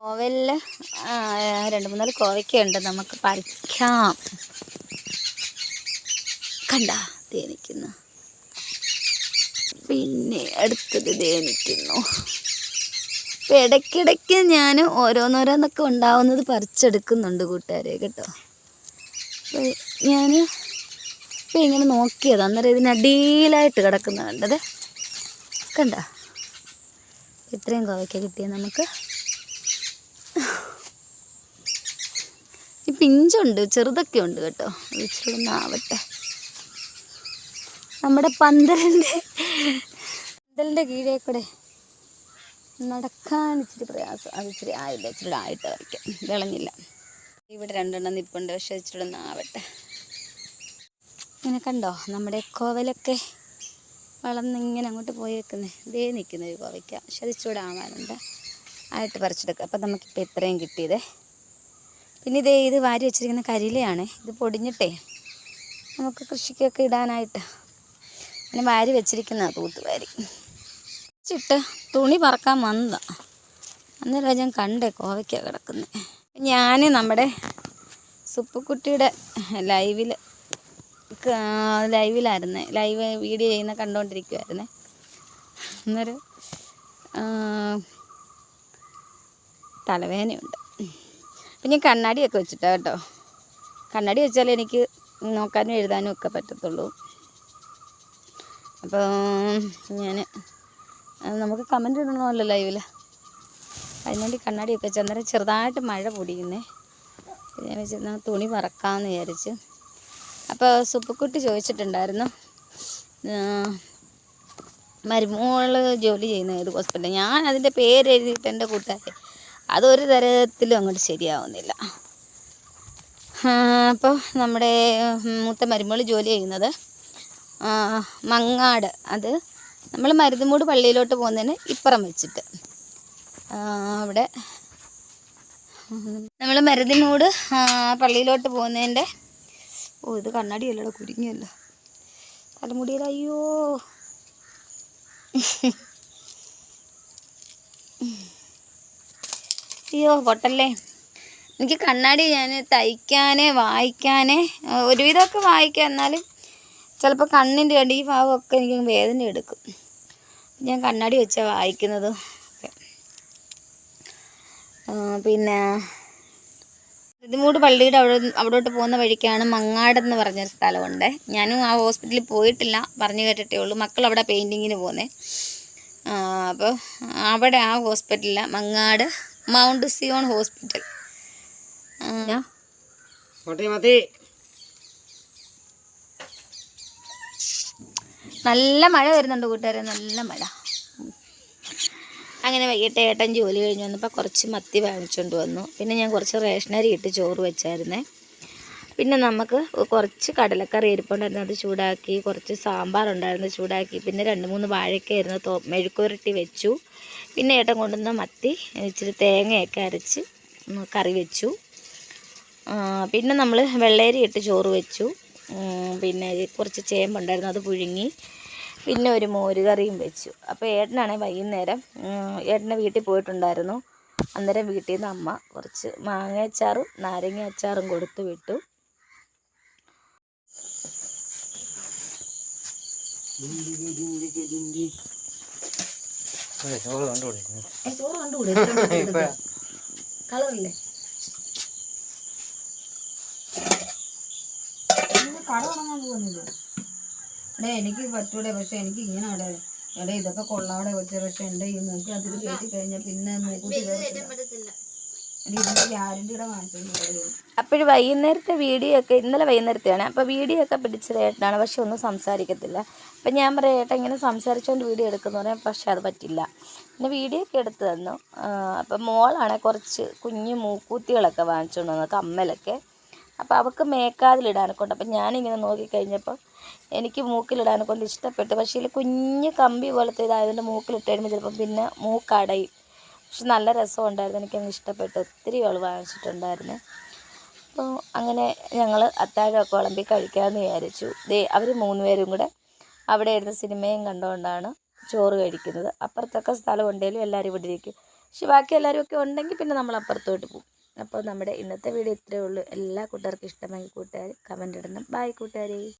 കോവലിൽ രണ്ട് മൂന്നാൽ കോവയ്ക്കുണ്ട് നമുക്ക് പറിക്കാം. കണ്ട തേനിക്കുന്നു. പിന്നെ അടുത്തത് തേനിക്കുന്നു. അപ്പം ഇടയ്ക്കിടയ്ക്ക് ഞാൻ ഓരോന്നോരോന്നൊക്കെ ഉണ്ടാവുന്നത് പറിച്ചെടുക്കുന്നുണ്ട് കൂട്ടുകാരെ കേട്ടോ. ഞാൻ ഇപ്പം ഇങ്ങനെ നോക്കിയത്. അന്നേരം ഇതിനടിയിലായിട്ട് കിടക്കുന്ന കണ്ടത്. കണ്ട? ഇത്രയും കോവയ്ക്ക കിട്ടിയത് നമുക്ക്. പിഞ്ചുണ്ട് ചെറുതൊക്കെ ഉണ്ട് കേട്ടോ. ഇച്ചിരി നമ്മുടെ പന്തലിന്റെ പന്തലിന്റെ കീഴേ കൂടെ നടക്കാൻ ഇച്ചിരി പ്രയാസം. അത് ഇച്ചിരി ആയില്ല ഇച്ചിരി ആയിട്ട് വയ്ക്കാം വിളഞ്ഞില്ല. ഇവിടെ രണ്ടെണ്ണം നിപ്പുണ്ട് പക്ഷെ ഇച്ചിരി ഒന്ന് ആവട്ടെ ഇങ്ങനെ കണ്ടോ നമ്മുടെ കോവലൊക്കെ വളർന്നിങ്ങനെ അങ്ങോട്ട് പോയി വെക്കുന്നത് ഇതേ നിൽക്കുന്ന ഒരു കോവയ്ക്ക. പക്ഷെ അത് ഇച്ചിരി ആവാനുണ്ട്. ആയിട്ട് പറിച്ചെടുക്കുക അപ്പം നമുക്കിപ്പോൾ ഇത്രയും കിട്ടിയതേ. പിന്നെ ഇതേ ഇത് വാരി വെച്ചിരിക്കുന്ന കരിയിലയാണ്. ഇത് പൊടിഞ്ഞിട്ടേ നമുക്ക് കൃഷിക്കൊക്കെ ഇടാനായിട്ട് അങ്ങനെ വാരി വെച്ചിരിക്കുന്ന തൂത്ത് വാരി. വെച്ചിട്ട് തുണി പറക്കാൻ വന്നതാ അന്നേരം ഞാൻ കണ്ടേ കോവയ്ക്ക കിടക്കുന്നത് ഞാൻ നമ്മുടെ സുപ്പുക്കുട്ടിയുടെ ലൈവിൽ ലൈവിലായിരുന്നേ. ലൈവ് വീഡിയോ ചെയ്യുന്ന കണ്ടുകൊണ്ടിരിക്കുമായിരുന്നേ അന്നേരം തലവേദനയുണ്ട്. അപ്പം ഞാൻ കണ്ണാടിയൊക്കെ വെച്ചിട്ടാ കേട്ടോ. കണ്ണാടി വെച്ചാലേ എനിക്ക് നോക്കാനും എഴുതാനും ഒക്കെ പറ്റത്തുള്ളൂ. അപ്പോൾ ഞാൻ നമുക്ക് കമന്റ് ഇടണമല്ലോ ലൈവിൽ അതിനുവേണ്ടി കണ്ണാടിയൊക്കെ വെച്ച് അന്നേരം ചെറുതായിട്ട് മഴ പൊടിയുന്നേ. ഞാൻ വെച്ചിരുന്ന തുണി പറക്കാമെന്ന് വിചാരിച്ച്. അപ്പോൾ സുപ്പക്കുട്ടി ചോദിച്ചിട്ടുണ്ടായിരുന്നു മരുമോൾ ജോലി ചെയ്യുന്ന ഏത് ഹോസ്പിറ്റൽ ഞാൻ അതിന്റെ പേര് എഴുതിയിട്ട് എന്റെ കൂട്ടുകാരെ അതൊരു തരത്തിലും അങ്ങോട്ട് ശരിയാവുന്നില്ല. അപ്പോൾ നമ്മുടെ മൂത്ത മരുമോൾ ജോലി ചെയ്യുന്നത് മങ്ങാട്. അത് നമ്മൾ മരുതുമൂട് പള്ളിയിലോട്ട് പോകുന്നതിന് ഇപ്പുറം വെച്ചിട്ട്. അവിടെ നമ്മൾ മരുതിമൂട് ആ, പള്ളിയിലോട്ട് പോകുന്നതിന്റെ ഓ ഇത് കണ്ണാടിയല്ലടോ കുരുങ്ങിയല്ലോ. തലമുടിയിൽ അയ്യോ. അയ്യോ പൊട്ടല്ലേ. എനിക്ക് കണ്ണാടി ഞാൻ തയ്ക്കാനേ വായിക്കാനേ ഒരുവിധമൊക്കെ വായിക്കാം. എന്നാലും ചിലപ്പോൾ കണ്ണിന്റെ രണ്ട് ഈ ഭാഗമൊക്കെ എനിക്ക് വേദന എടുക്കും. ഞാൻ കണ്ണാടി വെച്ചാൽ വായിക്കുന്നത് പിന്നെ ഇതിമൂട് പള്ളിയുടെ അവിടെ അവിടോട്ട് പോകുന്ന വഴിക്കാണ് മങ്ങാടെന്ന് പറഞ്ഞൊരു സ്ഥലമുണ്ട്. ഞാനും ആ ഹോസ്പിറ്റലിൽ പോയിട്ടില്ല. പറഞ്ഞു കേട്ടിട്ടേ ഉള്ളൂ. മക്കൾ അവിടെ പെയിന്റിങ്ങിന് പോകുന്നത് അപ്പോൾ അവിടെ ആ ഹോസ്പിറ്റലിൽ മങ്ങാട് മൗണ്ട് സിയോൺ ഹോസ്പിറ്റൽ. നല്ല മഴ വരുന്നുണ്ട് കൂട്ടുകാരെ നല്ല മഴ. അങ്ങനെ വൈകിട്ട് ഏട്ടൻ ജോലി കഴിഞ്ഞ് വന്നപ്പോൾ കുറച്ച് മത്തി വാങ്ങിച്ചുകൊണ്ട് വന്നു. പിന്നെ ഞാൻ കുറച്ച് റേഷനരി ഇട്ട് ചോറ് വെച്ചായിരുന്നേ. പിന്നെ നമുക്ക് കുറച്ച് കടലക്കറി ഇരിപ്പുണ്ടായിരുന്നു അത് ചൂടാക്കി കുറച്ച് സാമ്പാർ ഉണ്ടായിരുന്നു ചൂടാക്കി. പിന്നെ രണ്ട് മൂന്ന് വാഴയ്ക്കായിരുന്നു തോ മെഴുക്കുരട്ടി വെച്ചു. പിന്നെ ഏട്ടൻ കൊണ്ടുവന്ന മത്തി ഇച്ചിരി തേങ്ങയൊക്കെ അരച്ച് കറി വെച്ചു. പിന്നെ നമ്മൾ വെള്ളേരി ഇട്ട് ചോറ് വെച്ചു. പിന്നെ കുറച്ച് ചേമ്പുണ്ടായിരുന്നു അത് പുഴുങ്ങി. പിന്നെ ഒരു മോരുകറിയും വെച്ചു. അപ്പോൾ ഏട്ടനാണെങ്കിൽ വൈകുന്നേരം ഏട്ടന്റെ വീട്ടിൽ പോയിട്ടുണ്ടായിരുന്നു. അന്നേരം വീട്ടിൽ നിന്ന് അമ്മ കുറച്ച് മാങ്ങ അച്ചാറും നാരങ്ങ അച്ചാറും കൊടുത്തു വിട്ടു. ചോറ് കണ്ടുകൂടെ ചോറ് കണ്ടുകൂടെ കളറില്ലേ കട തുടങ്ങാൻ പോകുന്നത് എടേ എനിക്ക് പറ്റൂടെ പക്ഷെ എനിക്ക് ഇങ്ങനെ അവിടെ എടേ ഇതൊക്കെ കൊള്ളാവിടെ വെച്ച. പക്ഷെ എന്റെ ഈ മൂക്ക് അതിൽ കയറ്റി കഴിഞ്ഞാൽ പിന്നെ മൂക്കുത്തി അപ്പോഴും വൈകുന്നേരത്തെ വീഡിയോ ഒക്കെ ഇന്നലെ വൈകുന്നേരത്തെയാണ്. അപ്പോൾ വീഡിയോ ഒക്കെ പിടിച്ചത് ഏട്ടനാണ്. പക്ഷെ ഒന്നും സംസാരിക്കത്തില്ല. അപ്പം ഞാൻ പറയാം ഏട്ടൻ ഇങ്ങനെ സംസാരിച്ചുകൊണ്ട് വീഡിയോ എടുക്കുന്നു പറയാം പക്ഷെ അത് പറ്റില്ല. പിന്നെ വീഡിയോ ഒക്കെ എടുത്തു തന്നു. അപ്പം മോളാണ് കുറച്ച് കുഞ്ഞു മൂക്കൂത്തികളൊക്കെ വാങ്ങിച്ചുകൊണ്ട് വന്നത് കമ്മലൊക്കെ. അപ്പോൾ അവൾക്ക് മേക്കാതിലിടാനെ കൊണ്ട് അപ്പം ഞാനിങ്ങനെ നോക്കിക്കഴിഞ്ഞപ്പോൾ എനിക്ക് മൂക്കിലിടാനെ കൊണ്ട് ഇഷ്ടപ്പെട്ടു. പക്ഷേ ഇതിൽ കുഞ്ഞു കമ്പി പോലത്തെ ഇതായതുകൊണ്ട് മൂക്കിലിട്ട് കഴിയുമ്പോൾ ചിലപ്പം പിന്നെ മൂക്കടയും. പക്ഷെ നല്ല രസം ഉണ്ടായിരുന്നു. എനിക്കങ്ങ് ഇഷ്ടപ്പെട്ടു. ഒത്തിരി ആൾ വാങ്ങിച്ചിട്ടുണ്ടായിരുന്നു. അപ്പോൾ അങ്ങനെ ഞങ്ങൾ അത്താഴമൊക്കെ വിളമ്പി കഴിക്കാമെന്ന് വിചാരിച്ചു. ദേ അവർ മൂന്ന് പേരും കൂടെ അവിടെ ഇരുന്ന് സിനിമയും കണ്ടുകൊണ്ടാണ് ചോറ് കഴിക്കുന്നത്. അപ്പുറത്തൊക്കെ സ്ഥലം ഉണ്ടെങ്കിലും എല്ലാവരും ഇവിടെ ഇരിക്കും. പക്ഷെ ബാക്കി എല്ലാവരും ഒക്കെ ഉണ്ടെങ്കിൽ പിന്നെ നമ്മൾ അപ്പുറത്തോട്ട് പോകും. അപ്പോൾ നമ്മുടെ ഇന്നത്തെ വീഡിയോ ഇത്രയേ ഉള്ളൂ. എല്ലാ കൂട്ടുകാർക്കും ഇഷ്ടമെങ്കിൽ കൂട്ടുകാർ കമന്റ് ഇടണം. ബായ് കൂട്ടുകാരെ.